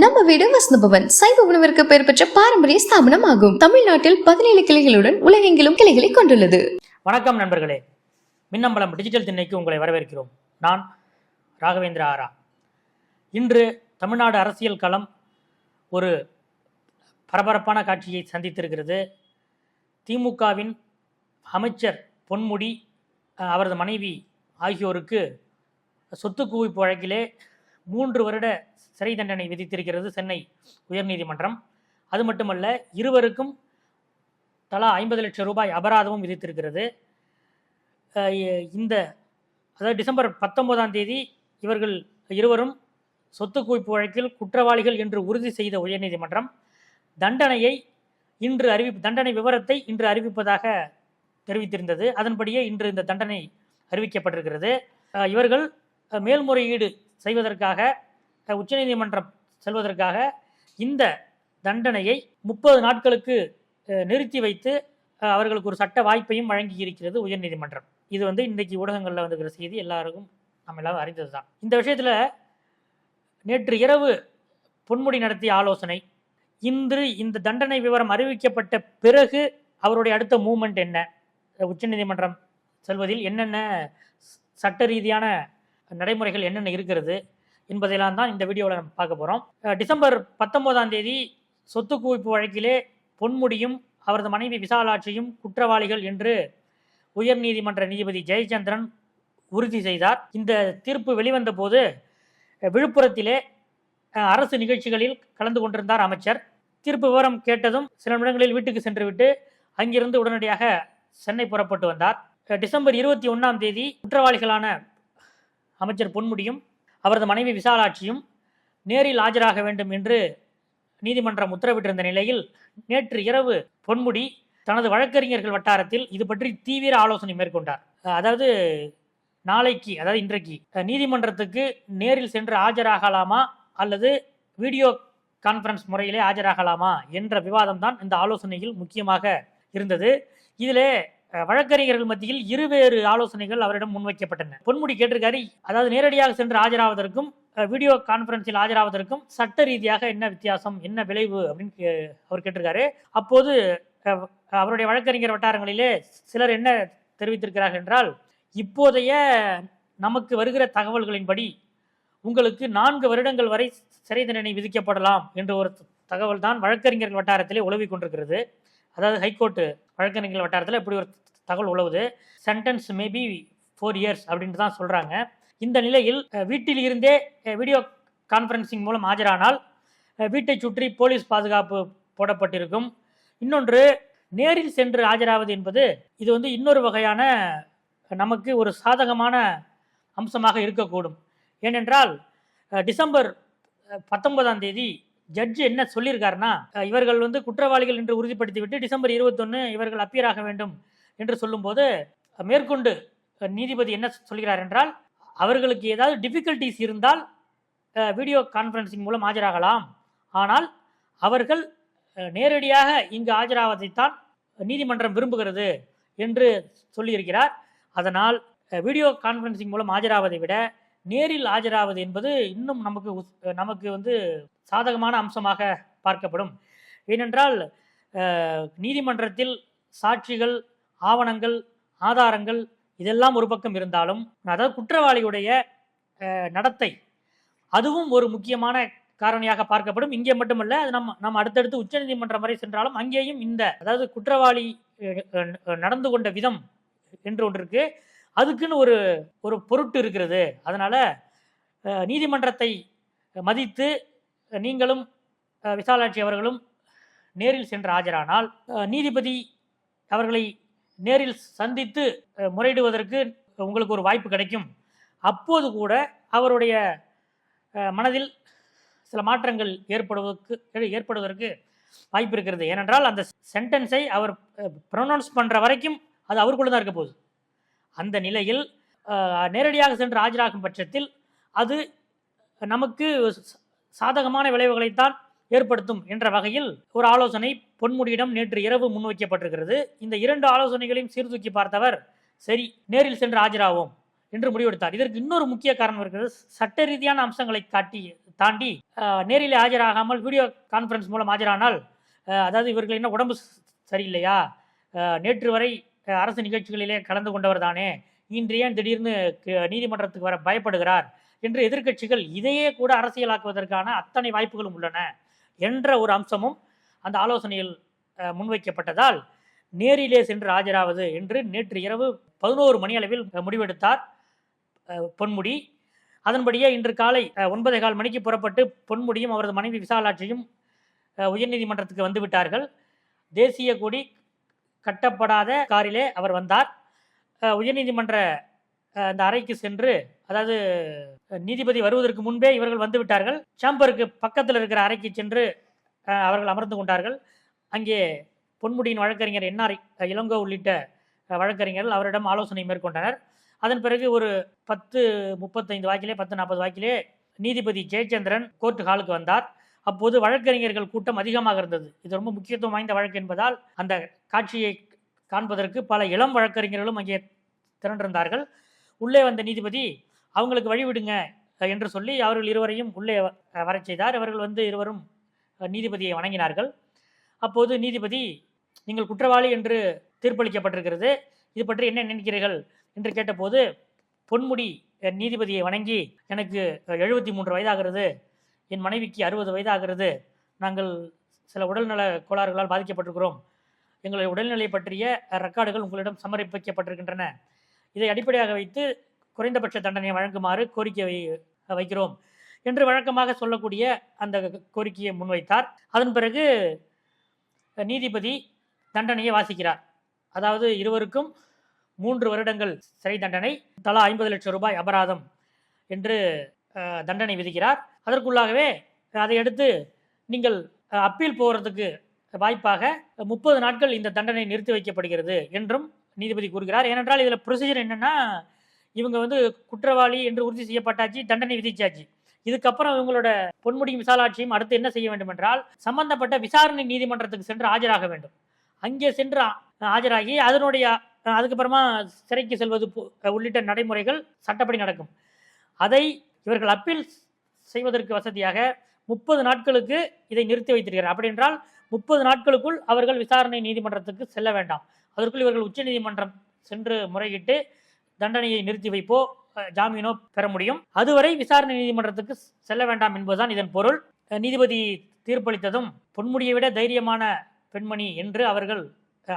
நம்ம வீடு வசந்தபவன். சைவ உணவிற்கு பெயர் பெற்ற பாரம்பரிய ஸ்தாபனம் ஆகும் தமிழ்நாட்டில் பதினேழு கிளைகளுடன் உலகெங்கிலும் கிளைகளை கொண்டுள்ளது. வணக்கம் நண்பர்களே. மின்னம்பலம் டிஜிட்டல் திண்ணைக்கு உங்களை வரவேற்கிறோம். நான் ராகவேந்திர ஆரா. இன்று தமிழ்நாடு அரசியல் களம் ஒரு பரபரப்பான காட்சியை சந்தித்திருக்கிறது. திமுகவின் அமைச்சர் பொன்முடி அவரது மனைவி ஆகியோருக்கு சொத்து குவிப்பு வழக்கிலே மூன்று வருட சிறை தண்டனை விதித்திருக்கிறது சென்னை உயர்நீதிமன்றம். அது மட்டுமல்ல இருவருக்கும் தலா ஐம்பது லட்சம் ரூபாய் அபராதமும் விதித்திருக்கிறது. இந்த அதாவது டிசம்பர் பத்தொன்பதாம் தேதி இவர்கள் இருவரும் சொத்து குவிப்பு வழக்கில் குற்றவாளிகள் என்று உறுதி செய்த உயர்நீதிமன்றம். தண்டனையை இன்று அறிவி தண்டனை விவரத்தை இன்று அறிவிப்பதாக தெரிவித்திருந்தது. அதன்படியே இன்று இந்த தண்டனை அறிவிக்கப்பட்டிருக்கிறது. இவர்கள் மேல்முறையீடு செய்வதற்காக உச்சநீதிமன்றம் செல்வதற்காக இந்த தண்டனையை முப்பது நாட்களுக்கு நிறுத்தி வைத்து அவர்களுக்கு ஒரு சட்ட வாய்ப்பையும் வழங்கி இருக்கிறது உயர்நீதிமன்றம் இது வந்து இன்றைக்கு ஊடகங்களில் வந்துக்கிற செய்தி எல்லாருக்கும் நம்ம எல்லாரும் அறிந்தது தான் இந்த விஷயத்தில் நேற்று இரவு பொன்முடி நடத்திய ஆலோசனை இன்று இந்த தண்டனை விவரம் அறிவிக்கப்பட்ட பிறகு அவருடைய அடுத்த மூமெண்ட் என்ன? உச்சநீதிமன்றம் செல்வதில் என்னென்ன சட்ட ரீதியான நடைமுறைகள் என்னென்ன இருக்கிறது? என்பதையெல்லாம் தான் இந்த வீடியோவில் நம்ம பார்க்க போகிறோம் டிசம்பர் பத்தொன்பதாம் தேதி சொத்து குவிப்பு வழக்கிலே பொன்முடியும் அவரது மனைவி விசாலாட்சியும் குற்றவாளிகள் என்று உயர்நீதிமன்ற நீதிபதி ஜெயச்சந்திரன் உறுதி செய்தார். இந்த தீர்ப்பு வெளிவந்த போது விழுப்புரத்திலே அரசு நிகழ்ச்சிகளில் கலந்து கொண்டிருந்தார் அமைச்சர். தீர்ப்பு விவரம் கேட்டதும் சில நிமிடங்களில் வீட்டுக்கு சென்றுவிட்டு அங்கிருந்து உடனடியாக சென்னை புறப்பட்டு வந்தார். டிசம்பர் இருபத்தி ஒன்றாம் தேதி குற்றவாளிகளான அமைச்சர் பொன்முடியும் அவரது மனைவி விசாலாட்சியும் நேரில் ஆஜராக வேண்டும் என்று நீதிமன்றம் உத்தரவிட்டிருந்த நிலையில் நேற்று இரவு பொன்முடி தனது வழக்கறிஞர்கள் வட்டாரத்தில் இது பற்றி தீவிர ஆலோசனை மேற்கொண்டார். அதாவது நாளைக்கு அதாவது இன்றைக்கு நீதிமன்றத்துக்கு நேரில் சென்று ஆஜராகலாமா அல்லது வீடியோ கான்ஃபரன்ஸ் முறையிலே ஆஜராகலாமா என்ற விவாதம் தான் இந்த ஆலோசனையில் முக்கியமாக இருந்தது. இதிலே வழக்கறிஞர்கள் மத்தியில் இருவேறு ஆலோசனைகள் அவரிடம் முன்வைக்கப்பட்டன. பொன்முடி கேட்டிருக்காரு அதாவது நேரடியாக சென்று ஆஜராவதற்கும் வீடியோ கான்ஃபரன்ஸில் ஆஜராவதற்கும் சட்ட ரீதியாக என்ன வித்தியாசம் என்ன விளைவு அப்படின்னு கே- அவர் கேட்டிருக்காரு. அப்போது அவருடைய வழக்கறிஞர் வட்டாரங்களிலே சிலர் என்ன தெரிவித்திருக்கிறார்கள் என்றால் இப்போதைய நமக்கு வருகிற தகவல்களின்படி உங்களுக்கு நான்கு வருடங்கள் வரை சிறை தண்டனை விதிக்கப்படலாம் என்ற ஒரு தகவல் தான் வழக்கறிஞர்கள் வட்டாரத்திலே உலவிக் கொண்டிருக்கிறது. அதாவது ஹைகோர்ட்டு வழக்கறிஞர்கள் வட்டாரத்தில் இப்படி ஒரு தகவல் உழவுது. சென்டென்ஸ் மேபி ஃபோர் இயர்ஸ் அப்படின்ட்டு தான் சொல்கிறாங்க இந்த நிலையில் வீட்டில் இருந்தே வீடியோ கான்ஃபரன்சிங் மூலம் ஆஜரானால் வீட்டை சுற்றி போலீஸ் பாதுகாப்பு போடப்பட்டிருக்கும். இன்னொன்று நேரில் சென்று ஆஜராவது என்பது இது வந்து இன்னொரு வகையான நமக்கு ஒரு சாதகமான அம்சமாக இருக்கக்கூடும். ஏனென்றால் டிசம்பர் பத்தொன்பதாம் தேதி ஜட்ஜ் என்ன சொல்லியிருக்காருன்னா இவர்கள் வந்து குற்றவாளிகள் என்று உறுதிப்படுத்திவிட்டு டிசம்பர் இருபத்தொன்று இவர்கள் appear ஆக வேண்டும் என்று சொல்லும்போது மேற்கொண்டு நீதிபதி என்ன சொல்கிறார் என்றால் அவர்களுக்கு ஏதாவது டிஃபிகல்ட்டிஸ் இருந்தால் வீடியோ கான்ஃபரன்சிங் மூலம் ஆஜராகலாம். ஆனால் அவர்கள் நேரடியாக இங்கு ஆஜராவதைத்தான் நீதிமன்றம் விரும்புகிறது என்று சொல்லியிருக்கிறார். அதனால் வீடியோ கான்ஃபரன்சிங் மூலம் ஆஜராவதை விட நேரில் ஆஜராவது என்பது இன்னும் நமக்கு உஸ்- நமக்கு வந்து சாதகமான அம்சமாக பார்க்கப்படும். ஏனென்றால் நீதிமன்றத்தில் சாட்சிகள் ஆவணங்கள் ஆதாரங்கள் இதெல்லாம் ஒரு பக்கம் இருந்தாலும் அதாவது குற்றவாளியுடைய நடத்தை அதுவும் ஒரு முக்கியமான காரணியாக பார்க்கப்படும். இங்கே மட்டுமல்ல அது நம்ம நம்ம அடுத்தடுத்து உச்சநீதிமன்றம் வரை சென்றாலும் அங்கேயும் இந்த அதாவது குற்றவாளி நடந்து கொண்ட விதம் என்று ஒன்று இருக்கு. அதுக்குன்னு ஒரு ஒரு பொருட்டு இருக்கிறது. அதனால நீதிமன்றத்தை மதித்து நீங்களும் விசாலாட்சி அவர்களும் நேரில் சென்று ஆஜரானால் நீதிபதி அவர்களை நேரில் சந்தித்து முறையிடுவதற்கு உங்களுக்கு ஒரு வாய்ப்பு கிடைக்கும். அப்போது கூட அவருடைய மனதில் சில மாற்றங்கள் ஏற்படுவதற்கு ஏற்படுவதற்கு வாய்ப்பு இருக்கிறது. ஏனென்றால் அந்த சென்டென்ஸை அவர் ப்ரொனவுன்ஸ் பண்ணுற வரைக்கும் அது அவருக்குள்ள தான் இருக்க போகுது. அந்த நிலையில் நேரடியாக சென்று ஆஜராகும் பட்சத்தில் அது நமக்கு சாதகமான விளைவுகளைத்தான் ஏற்படுத்தும் என்ற வகையில் ஒரு ஆலோசனை பொன்முடியிடம் நேற்று இரவு முன்வைக்கப்பட்டிருக்கிறது. இந்த இரண்டு ஆலோசனைகளையும் சீர்தூக்கி பார்த்தவர் சரி நேரில் சென்று ஆஜராவோம் என்று முடிவெடுத்தார். இதற்கு இன்னொரு முக்கிய காரணம் இருக்கிறது. சட்ட ரீதியான அம்சங்களை காட்டி தாண்டி நேரில் ஆஜராகாமல் வீடியோ கான்ஃபரன்ஸ் மூலம் ஆஜரானால் அதாவது இவர்கள் என்ன உடம்பு சரியில்லையா? நேற்று வரை அரசு நிகழ்ச்சிகளிலே கலந்து கொண்டவர் தானே? இன்று ஏன் திடீர்னு க- நீதிமன்றத்துக்கு வர பயப்படுகிறார்? என்று எதிர்க்கட்சிகள் இதையே கூட அரசியலாக்குவதற்கான அத்தனை வாய்ப்புகளும் உள்ளன என்ற ஒரு அம்சமும் அந்த ஆலோசனையில் முன்வைக்கப்பட்டதால் நேரிலே சென்று ஆஜராவது என்று நேற்று இரவு பதினோரு மணி அளவில் முடிவெடுத்தார் பொன்முடி. அதன்படியே இன்று காலை ஒன்பதே கால் மணிக்கு புறப்பட்டு பொன்முடியும் அவரது மனைவி விசாலாட்சியும் உயர்நீதிமன்றத்துக்கு வந்துவிட்டார்கள் தேசிய கொடி கட்டப்படாத காரிலே அவர் வந்தார். உயர்நீதிமன்ற அந்த அறைக்கு சென்று அதாவது நீதிபதி வருவதற்கு முன்பே இவர்கள் வந்து விட்டார்கள். சாம்பருக்கு பக்கத்தில் இருக்கிற அறைக்கு சென்று அவர்கள் அமர்ந்து கொண்டார்கள். அங்கே பொன்முடியின் வழக்கறிஞர் என்ஆர் இளங்கோ உள்ளிட்ட வழக்கறிஞர்கள் அவரிடம் ஆலோசனை மேற்கொண்டனர். அதன் பிறகு ஒரு பத்து முப்பத்தைந்து வாக்கிலே பத்து நாற்பது வாக்கிலே நீதிபதி ஜெயச்சந்திரன் கோர்ட் ஹாலுக்கு வந்தார். அப்போது வழக்கறிஞர்கள் கூட்டம் அதிகமாக இருந்தது. இது ரொம்ப முக்கியத்துவம் வாய்ந்த வழக்கு என்பதால் அந்த காட்சியை காண்பதற்கு பல இளம் வழக்கறிஞர்களும் அங்கே திரண்டிருந்தார்கள். உள்ளே வந்த நீதிபதி அவங்களுக்கு வழிவிடுங்க என்று சொல்லி அவர்கள் இருவரையும் உள்ளே அஹ், வரச் செய்தார். அவர்கள் வந்து இருவரும் நீதிபதியை வணங்கினார்கள். அப்போது நீதிபதி நீங்கள் குற்றவாளி என்று தீர்ப்பளிக்கப்பட்டிருக்கிறது. இது பற்றி என்ன நினைக்கிறீர்கள்? என்று கேட்டபோது பொன்முடி நீதிபதியை வணங்கி எனக்கு எழுபத்தி மூன்று வயதாகிறது. என் மனைவிக்கு அறுபது வயதாகிறது. நாங்கள் சில உடல்நல கோளாறுகளால் பாதிக்கப்பட்டிருக்கிறோம். எங்களுடைய உடல்நிலை பற்றிய ரெக்கார்டுகள் உங்களிடம் சமர்ப்பிக்கப்பட்டிருக்கின்றன. இதை அடிப்படையாக வைத்து குறைந்தபட்ச தண்டனையை வழங்குமாறு கோரிக்கை வை- வைக்கிறோம் என்று வழக்கமாக சொல்லக்கூடிய அந்த கோரிக்கையை முன்வைத்தார். அதன் பிறகு நீதிபதி தண்டனையை வாசிக்கிறார். அதாவது இருவருக்கும் மூன்று வருடங்கள் சிறை தண்டனை தலா ஐம்பது லட்சம் ரூபாய் அபராதம் என்று தண்டனை விதிக்கிறார். அதற்குள்ளாகவே அதையடுத்து நீங்கள் அப்பீல் போகிறதுக்கு வாய்ப்பாக முப்பது நாட்கள் இந்த தண்டனை நிறுத்தி வைக்கப்படுகிறது என்றும் நீதிபதி கூறுகிறார். ஏனென்றால் இதில் ப்ரொசீஜர் என்னென்னா இவங்க வந்து குற்றவாளி என்று உறுதி செய்யப்பட்டாச்சு தண்டனை விதிச்சாச்சு. இதுக்கப்புறம் இவங்களோட பொன்முடியும் விசாலாட்சியும் அடுத்து என்ன செய்ய வேண்டும் என்றால் சம்பந்தப்பட்ட விசாரணை நீதிமன்றத்துக்கு சென்று ஆஜராக வேண்டும். அங்கே சென்று ஆஜராகி அதனுடைய அதுக்கப்புறமா சிறைக்கு செல்வது உள்ளிட்ட நடைமுறைகள் சட்டப்படி நடக்கும். அதை இவர்கள் அப்பீல் செய்வதற்கு வசதியாக முப்பது நாட்களுக்கு இதை நிறுத்தி வைத்திருக்கிறார். அப்படி என்றால் முப்பது நாட்களுக்குள் அவர்கள் விசாரணை நீதிமன்றத்துக்கு செல்ல வேண்டாம். அதற்குள் இவர்கள் உச்சநீதிமன்றம் சென்று முறையிட்டு தண்டனையை நிறுத்தி வைப்போ ஜாமீனோ பெற முடியும். அதுவரை விசாரணை நீதிமன்றத்துக்கு செல்ல வேண்டாம் என்பதுதான் இதன் பொருள். நீதிபதி தீர்ப்பளித்ததும் பொன்முடியை விட தைரியமான பெண்மணி என்று அவர்கள்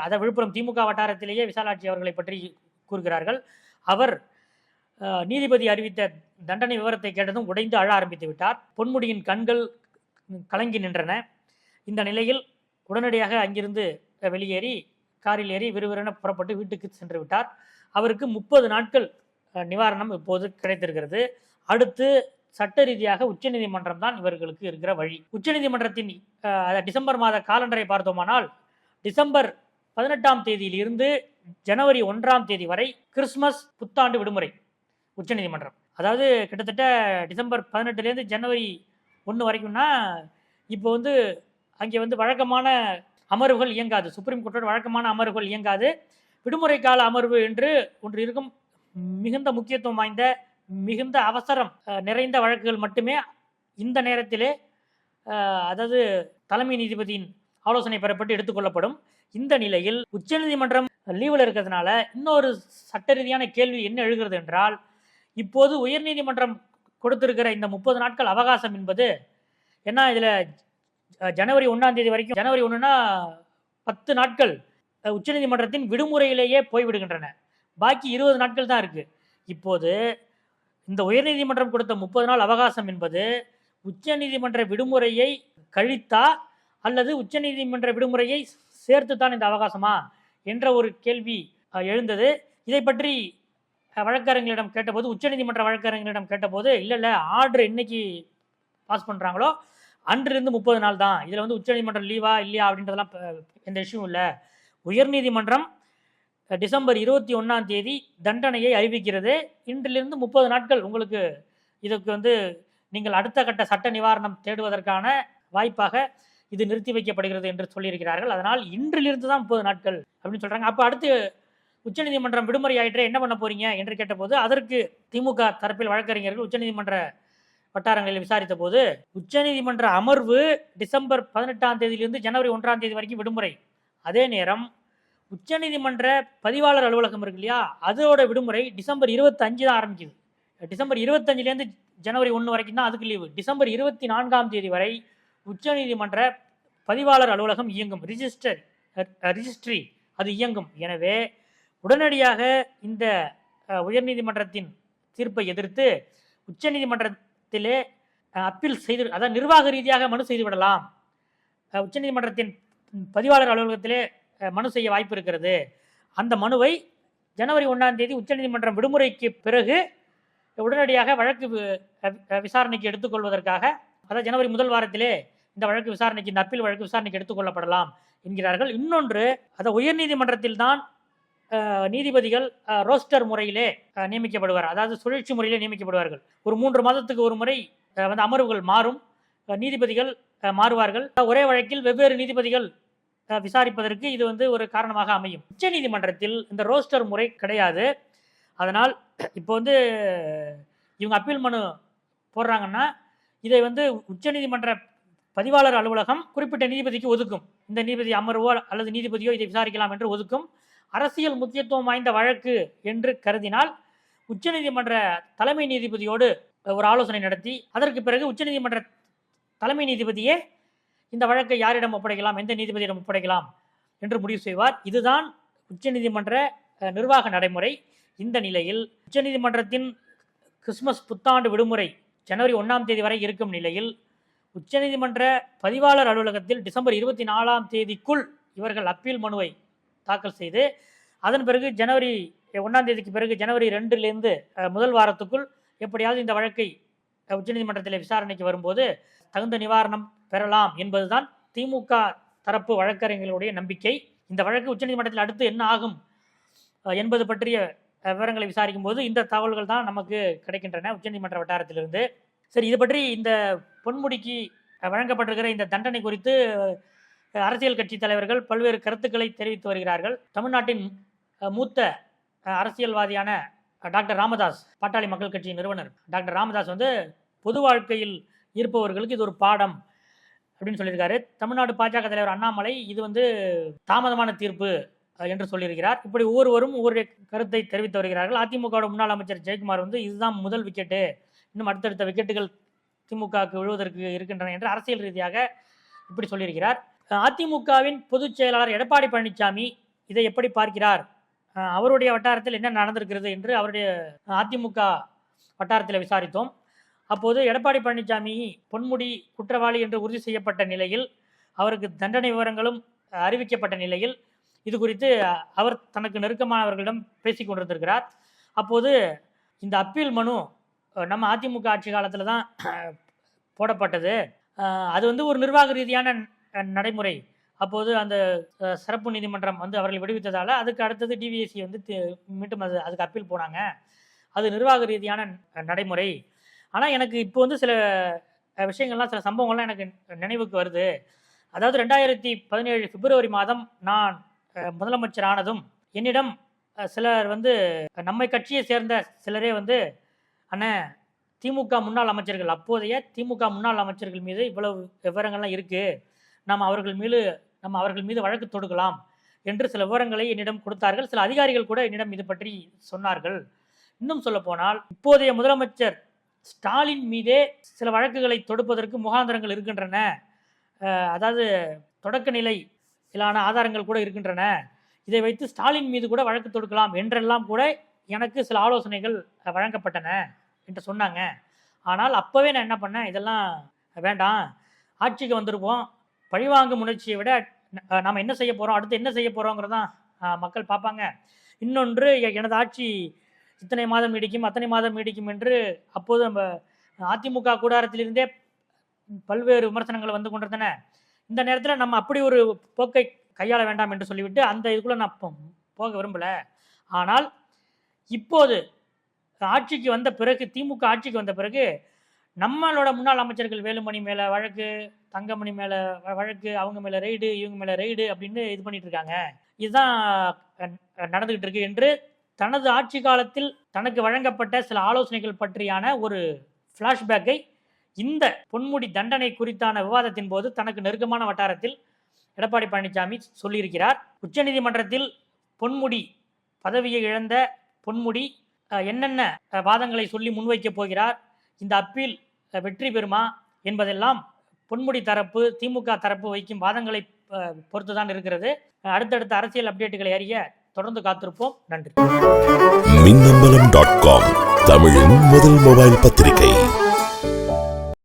அதை விழுப்புரம் திமுக வட்டாரத்திலேயே விசாலாட்சி அவர்களை பற்றி கூறுகிறார்கள். அவர் நீதிபதி அறிவித்த தண்டனை விவரத்தை கேட்டதும் உடைந்து அழ ஆரம்பித்து விட்டார். பொன்முடியின் கண்கள் கலங்கி நின்றன. இந்த நிலையில் உடனடியாக அங்கிருந்து வெளியேறி காரில் ஏறி விறுவிறுன புறப்பட்டு வீட்டுக்கு சென்று விட்டார். அவருக்கு முப்பது நாட்கள் நிவாரணம் இப்போது கிடைத்திருக்கிறது. அடுத்து சட்ட ரீதியாக உச்சநீதிமன்றம் தான் இவர்களுக்கு இருக்கிற வழி. உச்சநீதிமன்றத்தின் டிசம்பர் மாத காலண்டரை பார்த்தோமானால் டிசம்பர் பதினெட்டாம் தேதியிலிருந்து ஜனவரி ஒன்றாம் தேதி வரை கிறிஸ்மஸ் புத்தாண்டு விடுமுறை உச்சநீதிமன்றம் அதாவது கிட்டத்தட்ட டிசம்பர் பதினெட்டுலேருந்து ஜனவரி ஒன்று வரைக்கும்னா இப்போ வந்து அங்கே வந்து வழக்கமான அமர்வுகள் இயங்காது. சுப்ரீம் கோர்ட்டோட வழக்கமான அமர்வுகள் இயங்காது. விடுமுறை கால அமர்வு என்று ஒன்று இருக்கும். மிகுந்த முக்கியத்துவம் வாய்ந்த மிகுந்த அவசரம் நிறைந்த வழக்குகள் மட்டுமே இந்த நேரத்திலே அதாவது தலைமை நீதிபதியின் ஆலோசனை பெறப்பட்டு எடுத்துக்கொள்ளப்படும் இந்த நிலையில் உச்சநீதிமன்றம் லீவில் இருக்கிறதுனால இன்னொரு சட்ட ரீதியான கேள்வி என்ன எழுகிறது என்றால் இப்போது உயர்நீதிமன்றம் கொடுத்திருக்கிற இந்த முப்பது நாட்கள் அவகாசம் என்பது என்ன இதில் ஜனவரி ஒன்றாம் தேதி வரைக்கும் ஜனவரி ஒன்றுனா பத்து நாட்கள் உச்சநீதிமன்றத்தின் விடுமுறையிலேயே போய்விடுகின்றன. பாக்கி இருபது நாட்கள் தான் இருக்குது இப்போது இந்த உயர்நீதிமன்றம் கொடுத்த முப்பது நாள் அவகாசம் என்பது உச்சநீதிமன்ற விடுமுறையை கழித்தா அல்லது உச்சநீதிமன்ற விடுமுறையை சேர்த்து தான் இந்த அவகாசமா என்ற ஒரு கேள்வி எழுந்தது. இதை பற்றி வழக்கறிஞர்களிடம் கேட்டபோது உச்சநீதிமன்ற வழக்கறிஞர்களிடம் கேட்டபோது இல்லை இல்லை ஆர்டர் என்னைக்கு பாஸ் பண்ணுறாங்களோ அன்றிலிருந்து முப்பது நாள் தான். இதில் வந்து உச்சநீதிமன்றம் லீவா இல்லையா? அப்படின்றதெல்லாம் எந்த இஷ்யூ இல்லை. உயர்நீதிமன்றம் டிசம்பர் இருபத்தி ஒன்றாம் தேதி தண்டனையை அறிவிக்கிறது. இன்றிலிருந்து முப்பது நாட்கள் உங்களுக்கு இதுக்கு வந்து நீங்கள் அடுத்த கட்ட சட்ட நிவாரணம் தேடுவதற்கான வாய்ப்பாக இது நிறுத்தி வைக்கப்படுகிறது என்று சொல்லியிருக்கிறார்கள். அதனால் இன்றிலிருந்து தான் முப்பது நாட்கள் அப்படின்னு சொல்கிறாங்க அப்போ அடுத்து உச்சநீதிமன்றம் விடுமுறை ஆயிற்றே என்ன பண்ண போறீங்க என்று கேட்டபோது அதற்கு திமுக தரப்பில் வழக்கறிஞர்கள் உச்சநீதிமன்ற வட்டாரங்களில் விசாரித்த போது உச்சநீதிமன்ற அமர்வு டிசம்பர் பதினெட்டாம் தேதியிலிருந்து ஜனவரி ஒன்றாம் தேதி வரைக்கும் விடுமுறை அதே நேரம் உச்சநீதிமன்ற பதிவாளர் அலுவலகம் இருக்கு இல்லையா? அதோட விடுமுறை டிசம்பர் இருபத்தஞ்சு தான் ஆரம்பிக்குது. டிசம்பர் இருபத்தஞ்சிலேருந்து ஜனவரி ஒன்று வரைக்கும் தான் அதுக்கு லீவு டிசம்பர் இருபத்தி நான்காம் தேதி வரை உச்சநீதிமன்ற பதிவாளர் அலுவலகம் இயங்கும். ரிஜிஸ்டர் ரிஜிஸ்ட்ரி அது இயங்கும். எனவே உடனடியாக இந்த உயர்நீதிமன்றத்தின் தீர்ப்பை எதிர்த்து உச்சநீதிமன்றத்திலே அப்பீல் செய்து அதாவது நிர்வாக ரீதியாக மனு செய்துவிடலாம். உச்சநீதிமன்றத்தின் பதிவாளர் அலுவலகத்திலே மனு செய்ய வாய்ப்பு இருக்கிறது. அந்த மனுவை ஜனவரி ஒன்றாம் தேதி உச்சநீதிமன்றம் விடுமுறைக்கு பிறகு உடனடியாக வழக்கு விசாரணைக்கு எடுத்துக்கொள்வதற்காக அதாவது ஜனவரி முதல் வாரத்திலே இந்த வழக்கு விசாரணைக்கு இந்த அப்பீல் வழக்கு விசாரணைக்கு எடுத்துக்கொள்ளப்படலாம் என்கிறார்கள். இன்னொன்று அதை உயர்நீதிமன்றத்தில் தான் நீதிபதிகள் ரோஸ்டர் முறையிலே நியமிக்கப்படுவார் அதாவது சுழற்சி முறையிலே நியமிக்கப்படுவார்கள். ஒரு மூன்று மாதத்துக்கு ஒரு முறை வந்து அமர்வுகள் மாறும். நீதிபதிகள் மாறுவார்கள். ஒரே வழக்கில் வெவ்வேறு நீதிபதிகள் விசாரிப்பதற்கு இது வந்து ஒரு காரணமாக அமையும். உச்ச நீதிமன்றத்தில் இந்த ரோஸ்டர் முறை கிடையாது. அதனால் இப்போ வந்து இவங்க அப்பீல் மனு போடுறாங்கன்னா இதை வந்து உச்சநீதிமன்ற பதிவாளர் அலுவலகம் குறிப்பிட்ட நீதிபதிக்கு ஒதுக்கும். இந்த நீதிபதி அமர்வோ அல்லது நீதிபதியோ இதை விசாரிக்கலாம் என்று ஒதுக்கும். அரசியல் முக்கியத்துவம் வாய்ந்த வழக்கு என்று கருதினால் உச்சநீதிமன்ற தலைமை நீதிபதியோடு ஒரு ஆலோசனை நடத்தி அதற்கு பிறகு உச்சநீதிமன்ற தலைமை நீதிபதியே இந்த வழக்கை யாரிடம் ஒப்படைக்கலாம்? எந்த நீதிபதியிடம் ஒப்படைக்கலாம்? என்று முடிவு செய்வார். இதுதான் உச்சநீதிமன்ற நிர்வாக நடைமுறை. இந்த நிலையில் உச்சநீதிமன்றத்தின் கிறிஸ்மஸ் புத்தாண்டு விடுமுறை ஜனவரி ஒன்றாம் தேதி வரை இருக்கும் நிலையில் உச்சநீதிமன்ற பதிவாளர் அலுவலகத்தில் டிசம்பர் இருபத்தி நாலாம் தேதிக்குள் இவர்கள் அப்பீல் மனுவை தாக்கல் செய்து அதன் பிறகு ஜனவரி ஒன்றாம் தேதிக்கு பிறகு ஜனவரி ரெண்டுலேருந்து முதல் வாரத்துக்குள் எப்படியாவது இந்த வழக்கை உச்சநீதிமன்றத்தில் விசாரணைக்கு வரும்போது தகுந்த நிவாரணம் பெறலாம் என்பதுதான் திமுக தரப்பு வழக்கறிஞர்களுடைய நம்பிக்கை. இந்த வழக்கு உச்சநீதிமன்றத்தில் அடுத்து என்ன ஆகும் என்பது பற்றிய விவரங்களை விசாரிக்கும் போது இந்த தகவல்கள் தான் நமக்கு கிடைக்கின்றன உச்சநீதிமன்ற வட்டாரத்திலிருந்து. சரி இது பற்றி இந்த பொன்முடிக்கு வழங்கப்பட்டிருக்கிற இந்த தண்டனை குறித்து அரசியல் கட்சி தலைவர்கள் பல்வேறு கருத்துக்களை தெரிவித்து வருகிறார்கள். தமிழ்நாட்டின் மூத்த அரசியல்வாதியான டாக்டர் ராமதாஸ் பாட்டாளி மக்கள் கட்சியின் நிறுவனர் டாக்டர் ராமதாஸ் வந்து பொது வாழ்க்கையில் இருப்பவர்களுக்கு இது ஒரு பாடம். அப்படின்னு சொல்லியிருக்காரு. தமிழ்நாடு பாஜக தலைவர் அண்ணாமலை இது வந்து தாமதமான தீர்ப்பு என்று சொல்லியிருக்கிறார். இப்படி ஒவ்வொருவரும் ஒவ்வொரு கருத்தை தெரிவித்து வருகிறார்கள். அதிமுகவோட முன்னாள் அமைச்சர் ஜெயக்குமார் வந்து இதுதான் முதல் விக்கெட்டு. இன்னும் அடுத்தடுத்த விக்கெட்டுகள் திமுகவுக்கு விழுவதற்கு இருக்கின்றன என்று அரசியல் ரீதியாக இப்படி சொல்லியிருக்கிறார். அதிமுகவின் பொதுச் செயலாளர் எடப்பாடி பழனிசாமி இதை எப்படி பார்க்கிறார்? அவருடைய வட்டாரத்தில் என்ன நடந்திருக்கிறது என்று அவருடைய அதிமுக வட்டாரத்தில் விசாரித்தோம். அப்போது எடப்பாடி பழனிசாமி பொன்முடி குற்றவாளி என்று உறுதி செய்யப்பட்ட நிலையில் அவருக்கு தண்டனை விவரங்களும் அறிவிக்கப்பட்ட நிலையில் இது குறித்து அவர் தனக்கு நெருக்கமானவர்களிடம் பேசி கொண்டிருந்திருக்கிறார். அப்போது இந்த அப்பீல் மனு நம்ம அதிமுக ஆட்சி காலத்தில் தான் போடப்பட்டது. அது வந்து ஒரு நிர்வாக ரீதியான நடைமுறை. அப்போது அந்த சிறப்பு நீதிமன்றம் வந்து அவர்கள் விடுவித்ததால் அதுக்கு அடுத்தது டிவிஎஸ்சி வந்து மீண்டும் அது அதுக்கு அப்பீல் போனாங்க. அது நிர்வாக ரீதியான நடைமுறை. ஆனால் எனக்கு இப்போ வந்து சில விஷயங்கள்லாம் சில சம்பவங்கள்லாம் எனக்கு நினைவுக்கு வருது. அதாவது ரெண்டாயிரத்தி பதினேழு பிப்ரவரி மாதம் நான் முதலமைச்சர் ஆனதும் என்னிடம் சிலர் வந்து நம்மை கட்சியை சேர்ந்த சிலரே வந்து அண்ணன் திமுக முன்னாள் அமைச்சர்கள் அப்போதைய திமுக முன்னாள் அமைச்சர்கள் மீது இவ்வளவு விவரங்கள்லாம் இருக்குது நாம் அவர்கள் மீது நம்ம அவர்கள் மீது வழக்கு தொடுக்கலாம் என்று சில விவரங்களை என்னிடம் கொடுத்தார்கள். சில அதிகாரிகள் கூட என்னிடம் இது பற்றி சொன்னார்கள். இன்னும் சொல்ல போனால் இப்போதைய முதலமைச்சர் ஸ்டாலின் மீதே சில வழக்குகளை தொடுப்பதற்கு முகாந்திரங்கள் இருக்கின்றன. அதாவது தொடக்க நிலையிலான ஆதாரங்கள் கூட இருக்கின்றன. இதை வைத்து ஸ்டாலின் மீது கூட வழக்கு தொடுக்கலாம் என்றெல்லாம் கூட எனக்கு சில ஆலோசனைகள் வழங்கப்பட்டன என்று சொன்னாங்க. ஆனால் அப்போவே நான் என்ன பண்ணேன்? இதெல்லாம் வேண்டாம். ஆட்சிக்கு வந்திருப்போம். பழிவாங்கும் உணர்ச்சியை விட நாம் என்ன செய்ய போகிறோம் அடுத்து என்ன செய்ய போகிறோங்கிறதான் மக்கள் பார்ப்பாங்க. இன்னொன்று எனது ஆட்சி இத்தனை மாதம் நீடிக்கும் அத்தனை மாதம் நீடிக்கும் என்று அப்போது நம்ம அதிமுக கூடாரத்திலிருந்தே பல்வேறு விமர்சனங்கள் வந்து கொண்டிருந்தன. இந்த நேரத்தில் நம்ம அப்படி ஒரு போக்கை கையாள வேண்டாம் என்று சொல்லிவிட்டு அந்த இதுக்குள்ள நான் போ- போக விரும்பல. ஆனால் இப்போது ஆட்சிக்கு வந்த பிறகு திமுக ஆட்சிக்கு வந்த பிறகு நம்மளோட முன்னாள் அமைச்சர்கள் வேலுமணி மேல வழக்கு தங்கமணி மேல வ- வழக்கு அவங்க மேல ரெய்டு இவங்க மேல ரெய்டு அப்படின்னு இது பண்ணிட்டு இருக்காங்க. இதுதான் நடந்துகிட்டு இருக்கு என்று தனது ஆட்சி காலத்தில் தனக்கு வழங்கப்பட்ட சில ஆலோசனைகள் பற்றியான ஒரு ஃப்ளாஷ்பேக்கை இந்த பொன்முடி தண்டனை குறித்தான விவாதத்தின் போது தனக்கு நெருக்கமான வட்டாரத்தில் எடப்பாடி பழனிசாமி சொல்லியிருக்கிறார். உச்சநீதிமன்றத்தில் பொன்முடி பதவியை இழந்த பொன்முடி என்னென்ன வாதங்களை சொல்லி முன்வைக்கப் போகிறார் இந்த அப்பீல் வெற்றி பெறுமா என்பதெல்லாம் பொன்முடி தரப்பு திமுக தரப்பு வைக்கும் வாதங்களை அஹ், பொறுத்துதான் இருக்கிறது. அடுத்தடுத்த அரசியல் அப்டேட்டுகளை அறிய தொடர்ந்து காத்திருப்போம். நன்றி. மின்னம்பலம் டாட் காம் தமிழின் முதல் மொபைல் பத்திரிகை.